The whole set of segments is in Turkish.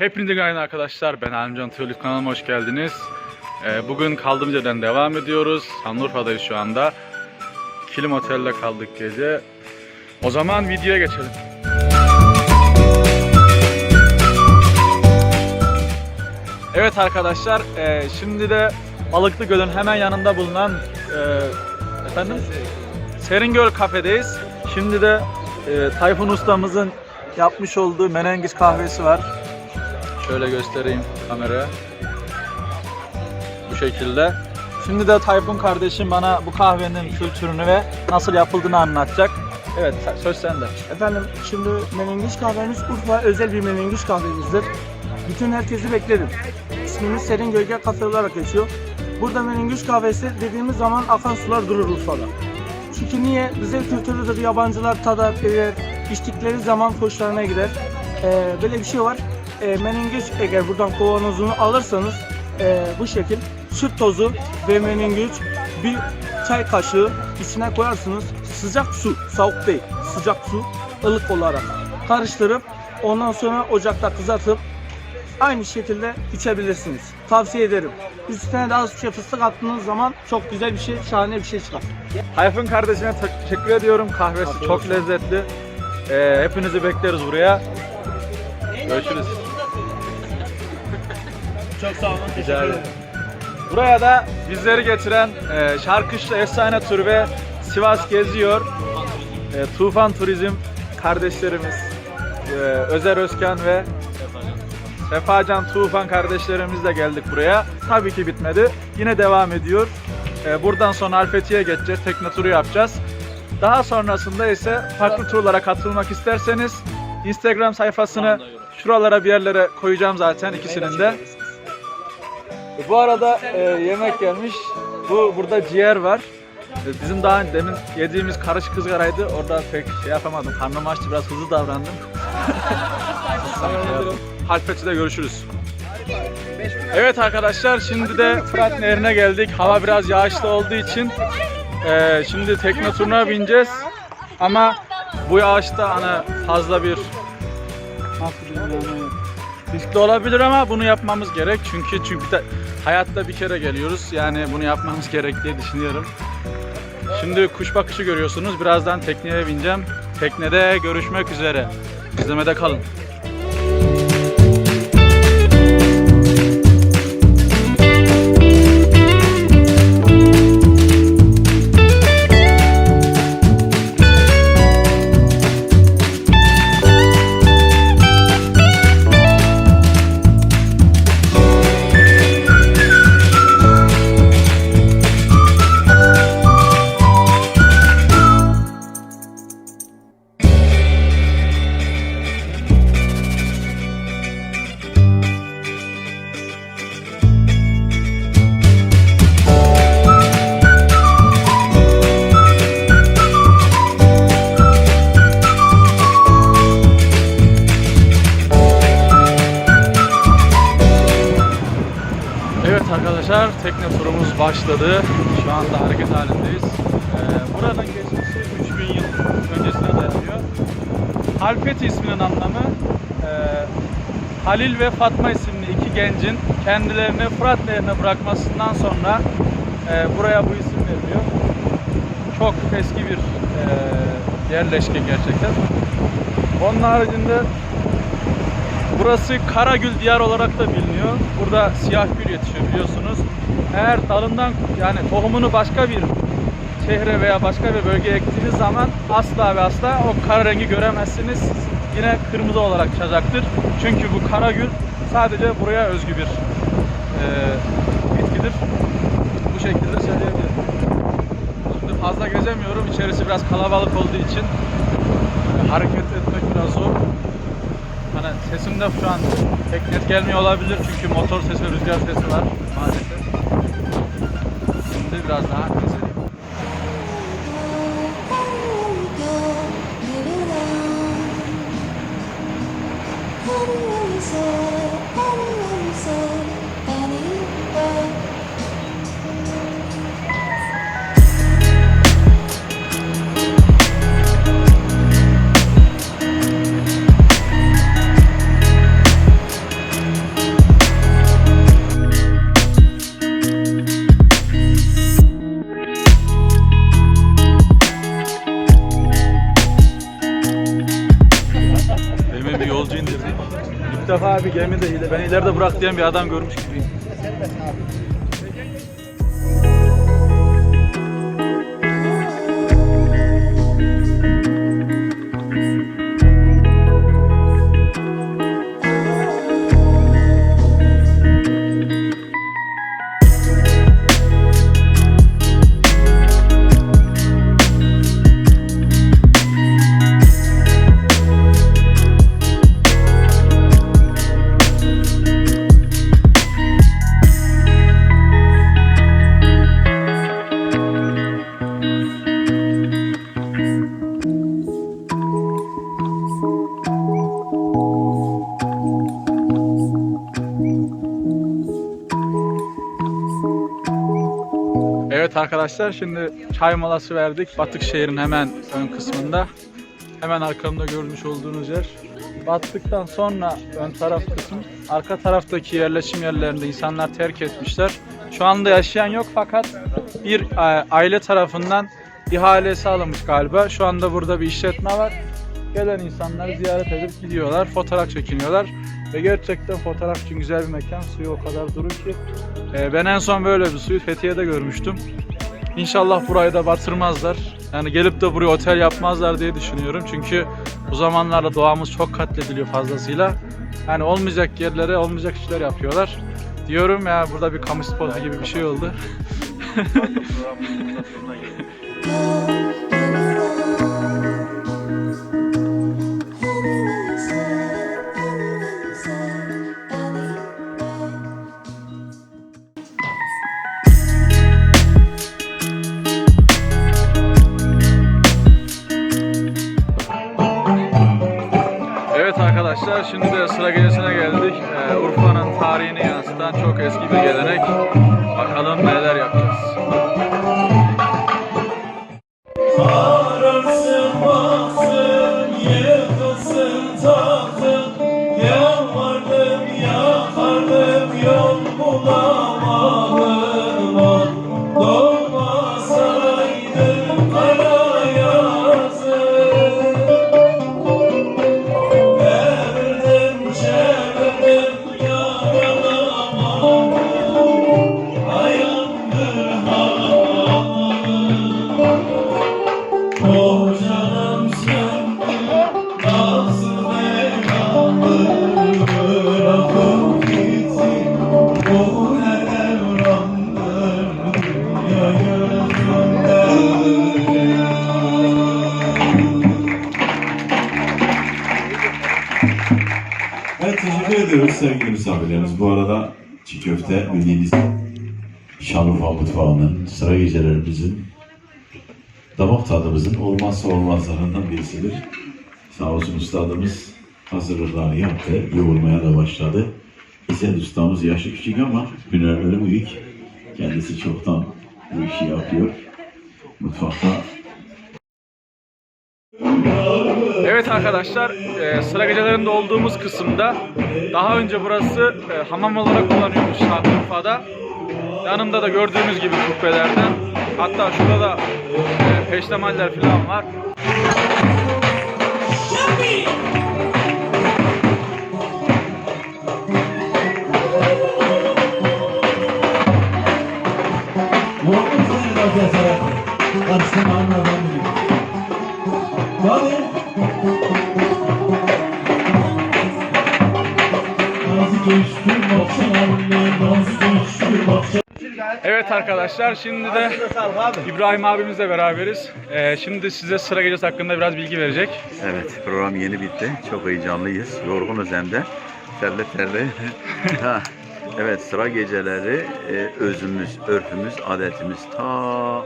Hepinize günaydın arkadaşlar. Ben Halimcan Tüylük kanalıma hoş geldiniz. Ee, bugün kaldığımız yerden devam ediyoruz. Şanlıurfa'dayız şu anda. Kilim Otel'de kaldık gece. O zaman videoya geçelim. Evet arkadaşlar, e, şimdi de Balıklı Göl'ün hemen yanında bulunan e, efendim Seringöl kafedeyiz. Şimdi de e, Tayfun ustamızın yapmış olduğu menengiz kahvesi var. Şöyle göstereyim kameraya. Bu şekilde. Şimdi de Tayfun kardeşim bana bu kahvenin kültürünü ve nasıl yapıldığını anlatacak. Evet, söz sende. Efendim şimdi menengiç kahvemiz Urfa özel bir menengiç kahvemizdir. Bütün herkesi beklerim. İsmimiz Serin Gölge Kafe olarak geçiyor. Burada menengiç kahvesi dediğimiz zaman akan sular durur Urfa'da. Çünkü niye? Bize kültürüdür. Yabancılar tadar, bilir, içtikleri zaman hoşlarına gider. Ee, böyle bir şey var. Ee, menengiç eğer buradan kavanozunu alırsanız ee, bu şekil süt tozu ve menengiç bir çay kaşığı içine koyarsınız. Sıcak su, soğuk değil, sıcak su ılık olarak karıştırıp ondan sonra ocakta kızartıp aynı şekilde içebilirsiniz. Tavsiye ederim. Üstüne de az bir şey fıstık attığınız zaman çok güzel bir şey, şahane bir şey çıkar. Tayfun kardeşime te- teşekkür ediyorum. Kahvesi çok lezzetli. Ee, hepinizi bekleriz buraya. Görüşürüz. Çok sağ olun. Rica ederim. Buraya da bizleri getiren e, Şarkışlı Efsane Tur ve Sivas Geziyor e, Tufan Turizm kardeşlerimiz e, Özer Özkan ve Sefacan Tufan kardeşlerimizle geldik buraya. Tabii ki bitmedi. Yine devam ediyor. E, buradan sonra Alfeti'ye geçeceğiz. Tekne turu yapacağız. Daha sonrasında ise farklı turlara katılmak isterseniz Instagram sayfasını şuralara bir yerlere koyacağım zaten ikisinin de. Bu arada e, yemek gelmiş. Bu burada ciğer var. E, Bizim daha demin yediğimiz karışık kızgaraydı. Orada pek şey yapamadım. Karnım açtı biraz hızlı davrandım. Halfeti'de görüşürüz. Evet arkadaşlar şimdi de Fırat Nehri'ne geldik. Hava biraz yağışlı olduğu için e, şimdi tekne turuna bineceğiz. Ama bu yağışta hani fazla bir nasıl diyeyim yani riskli olabilir ama bunu yapmamız gerek. Çünkü çünkü de hayatta bir kere geliyoruz. Yani bunu yapmamız gerek diye düşünüyorum. Şimdi kuş bakışı görüyorsunuz. Birazdan tekneye bineceğim. Teknede görüşmek üzere. İzlemede kalın. Başladı. Şu anda hareket halindeyiz. Ee, buranın geçmişi 3000 yıl öncesine dayanıyor. Halfeti isminin anlamı e, Halil ve Fatma isimli iki gencin kendilerini Fırat Nehri'ne bırakmasından sonra e, buraya bu isim veriliyor. Çok eski bir e, yerleşke gerçekten. Onun haricinde Burası Karagül diyar olarak da biliniyor. Burada siyah gül yetişiyor biliyorsunuz. Eğer dalından yani tohumunu başka bir şehre veya başka bir bölgeye ektiğiniz zaman asla ve asla o kara rengi göremezsiniz. Yine kırmızı olarak çıkacaktır. Çünkü bu karagül sadece buraya özgü bir e, bitkidir. Bu şekilde söyleyebilirim. Şimdi fazla gezemiyorum. İçerisi biraz kalabalık olduğu için e, hareket etmek biraz zor. Hani sesim de şu an pek net gelmiyor olabilir çünkü motor sesi rüzgar sesi var maalesef. Şimdi bir gemide ile ben ileride bırak diyen bir adam görmüş gibiyim. Arkadaşlar şimdi çay molası verdik. Batık şehrin hemen ön kısmında. Hemen arkamda görmüş olduğunuz yer. Battıktan sonra ön taraf kısmı, arka taraftaki yerleşim yerlerinde insanlar terk etmişler. Şu anda yaşayan yok fakat bir e, aile tarafından ihalesi alınmış galiba. Şu anda burada bir işletme var. Gelen insanlar ziyaret edip gidiyorlar, fotoğraf çekiniyorlar. Ve gerçekten fotoğraf için güzel bir mekan. Suyu o kadar duru ki. Ee, ben en son böyle bir suyu Fethiye'de görmüştüm. İnşallah burayı da batırmazlar. Yani gelip de buraya otel yapmazlar diye düşünüyorum. Çünkü bu zamanlarda doğamız çok katlediliyor fazlasıyla. Yani olmayacak yerlere olmayacak işler yapıyorlar. Diyorum ya burada bir kamu spotu gibi bir şey oldu. Bakalım neler yapacağız. Ediyoruz sevgili misafirlerimiz. Bu arada çiğ köfte bildiğiniz Şanlıurfa mutfağının, sıra gecelerimizin, damak tadımızın olmazsa olmazlarından birisidir. Sağ olsun ustadımız hazırlıklarını yaptı, yoğurmaya da başladı. İzzet ustamız yaşı küçük ama hünerleri büyük. Kendisi çoktan bu işi yapıyor. Mutfakta Evet arkadaşlar e, sıra gecelerinde olduğumuz kısımda daha önce burası e, hamam olarak kullanıyormuş Şanlıurfa'da. Yanımda da gördüğünüz gibi kubbelerden hatta şurada da e, peştemaller falan var. Muhammed seni de cesaret Karşısına anladan Evet arkadaşlar şimdi de İbrahim abimizle beraberiz. E, şimdi size sıra gecesi hakkında biraz bilgi verecek. Evet program yeni bitti. Çok heyecanlıyız. Yorgunuz hem de. Terli terli. Ha, evet sıra geceleri e, özümüz, örfümüz, adetimiz ta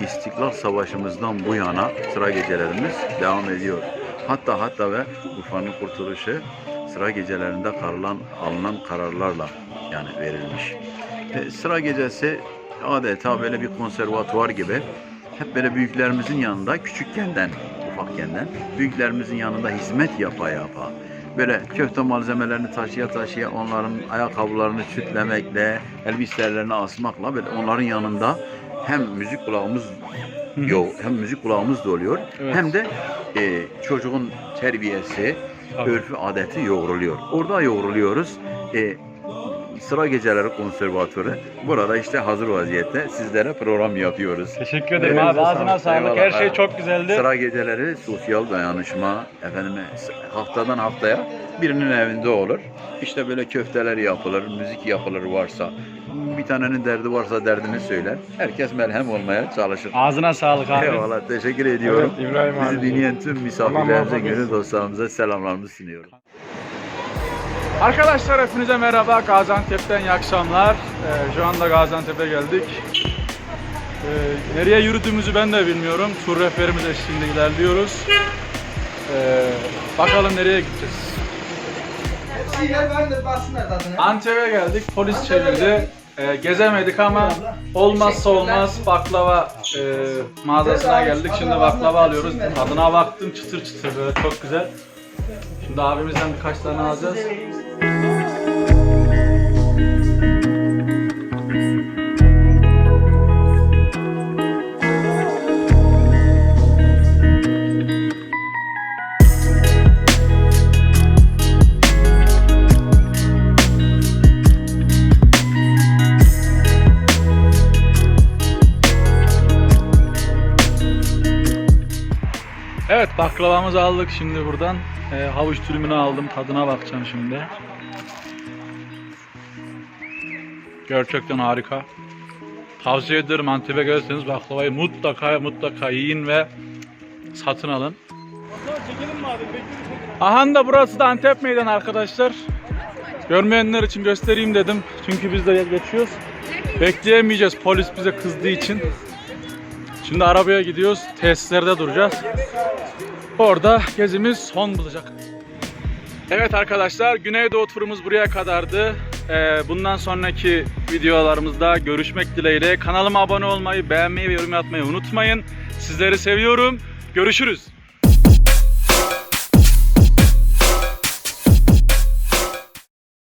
İstiklal Savaşımızdan bu yana sıra gecelerimiz devam ediyor. Hatta hatta ve Urfa'nın kurtuluşu sıra gecelerinde karılan, alınan kararlarla yani verilmiş. E, sıra gecesi adeta böyle bir konservatuvar gibi hep böyle büyüklerimizin yanında küçükkenden, ufakkenden büyüklerimizin yanında hizmet yapa yapa böyle köfte malzemelerini taşıya taşıya onların ayakkabılarını sütlemekle, elbiselerini asmakla böyle onların yanında hem müzik kulağımız yok hem müzik kulağımız da oluyor Evet. hem de e, çocuğun terbiyesi, Tabii. örfü adeti yoğruluyor. Orada yoğruluyoruz. E, Sıra Geceleri Konservatuarı burada işte hazır vaziyette sizlere program yapıyoruz. Teşekkür ederim Elinize abi. Ağzına sağlık. Her şey çok güzeldi. Sıra geceleri sosyal dayanışma efendime haftadan haftaya birinin evinde olur. İşte böyle köfteler yapılır, müzik yapılır varsa. Bir tanenin derdi varsa derdini söyler. Herkes merhem olmaya çalışır. Ağzına sağlık abi. Eyvallah teşekkür ediyorum. Evet, İbrahim Bizi abi. dinleyen tüm misafirlerimize, gönül dostlarımıza selamlarımı sunuyorum. Arkadaşlar hepinize merhaba. Gaziantep'ten iyi akşamlar. Ee, şu anda Gaziantep'e geldik. Ee, nereye yürüdüğümüzü ben de bilmiyorum. Tur rehberimiz eşliğinde ilerliyoruz. Ee, bakalım nereye gideceğiz. Antep'e geldik. Polis çevirdi. Ee, gezemedik ama olmazsa olmaz baklava e, mağazasına geldik. Şimdi baklava alıyoruz. Tadına baktım çıtır çıtır böyle çok güzel. Şimdi abimizden birkaç tane alacağız. Baklavamızı aldık şimdi buradan. Ee, havuç dürümünü aldım. Tadına bakacağım şimdi. Gerçekten harika. Tavsiye ederim Antep'e gelirseniz baklavayı mutlaka mutlaka yiyin ve satın alın. Aha da burası da Antep meydanı arkadaşlar. Görmeyenler için göstereyim dedim. Çünkü biz de geçiyoruz. Bekleyemeyeceğiz polis bize kızdığı için. Şimdi arabaya gidiyoruz. Tesislerde duracağız. Orada gezimiz son bulacak. Evet arkadaşlar Güneydoğu turumuz buraya kadardı. Ee, bundan sonraki videolarımızda görüşmek dileğiyle. Kanalıma abone olmayı, beğenmeyi ve yorum yapmayı unutmayın. Sizleri seviyorum. Görüşürüz.